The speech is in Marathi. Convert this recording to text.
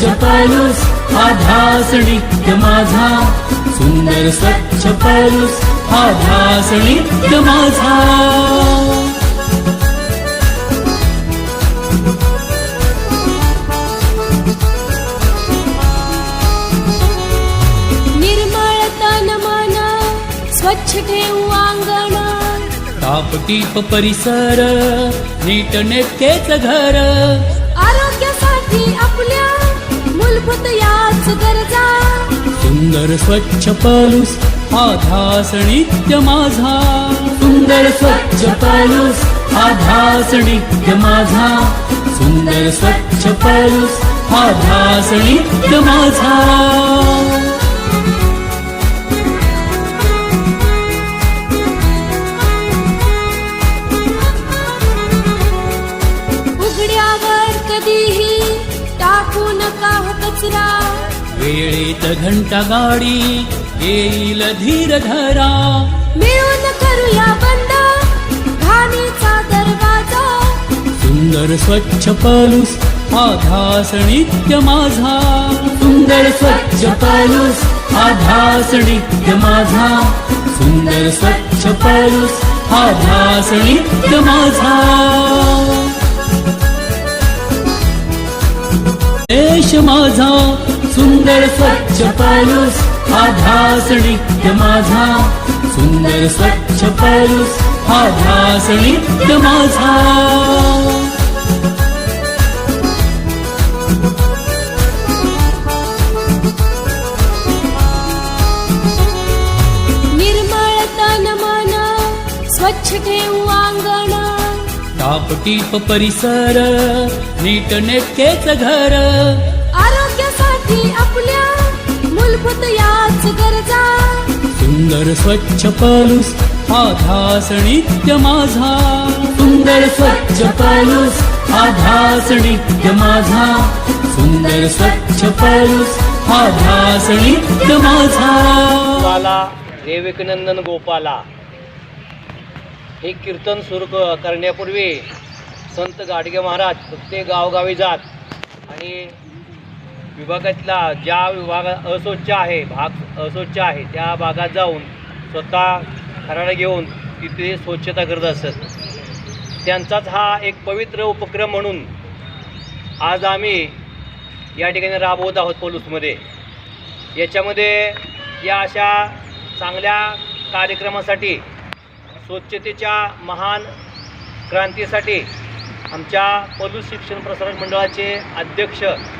स्वच्छ पलूस हा ध्यास नित्य माझा. सुंदर स्वच्छ पलूस हा ध्यास नित्य माझा. स्वच्छ ठेवू अंगण टापटीप परिसर नीट नेटकेच घर. आरोग्यासाठी आपल्या मूलभूत याच गरजा. सुंदर स्वच्छ पलूस ध्यास नित्य माझा. सुंदर स्वच्छ पलूस ध्यास नित्य माझा. सुंदर स्वच्छ पलूस ध्यास नित्य माझा. उघड्यावर टाकू नका हो कचरा वेळेत घंटा गाडी येईल धीर धरा. मिळून करूया बंद घाणीचा दरवाजा. सुंदर स्वच्छ पलूस ध्यास नित्य माझा. सुंदर स्वच्छ पलूस ध्यास नित्य माझा. सुंदर स्वच्छ पलूस ध्यास नित्य माझा. देश माझा सुंदर स्वच्छ पलूस हा ध्यास नित्य माझा. सुंदर स्वच्छ पलूस हा ध्यास नित्य माझा. निर्मळ तन मन स्वच्छ ठेवू अंगणा टापटीप परिसर नीट नेटकेच घर. आरोग्यासाठी आपल्या मूलभूत याच गरजा. सुंदर स्वच्छ पलूस हा ध्यास नित्य माझा. सुंदर स्वच्छ पलूस हा ध्यास नित्य माझा. सुंदर स्वच्छ पलूस हा ध्यास नित्य माझा. गोपाला देवकीनंदन गोपाला. हे कीर्तन सुरू क- करण्यापूर्वी संत गाडगे महाराज प्रत्येक गावगावी जात आणि विभागातला ज्या विभाग अस्वच्छ आहे भाग अस्वच्छ आहे त्या भागात जाऊन स्वतः खराडा घेऊन तिथे स्वच्छता करत असत. त्यांचाच हा एक पवित्र उपक्रम म्हणून आज आम्ही या ठिकाणी राबवत आहोत पोलूसमध्ये. याच्यामध्ये या अशा चांगल्या कार्यक्रमासाठी स्वच्छतेच्या महान क्रांतीसाठी आमच्या पलू शिक्षण प्रसारक मंडळाचे अध्यक्ष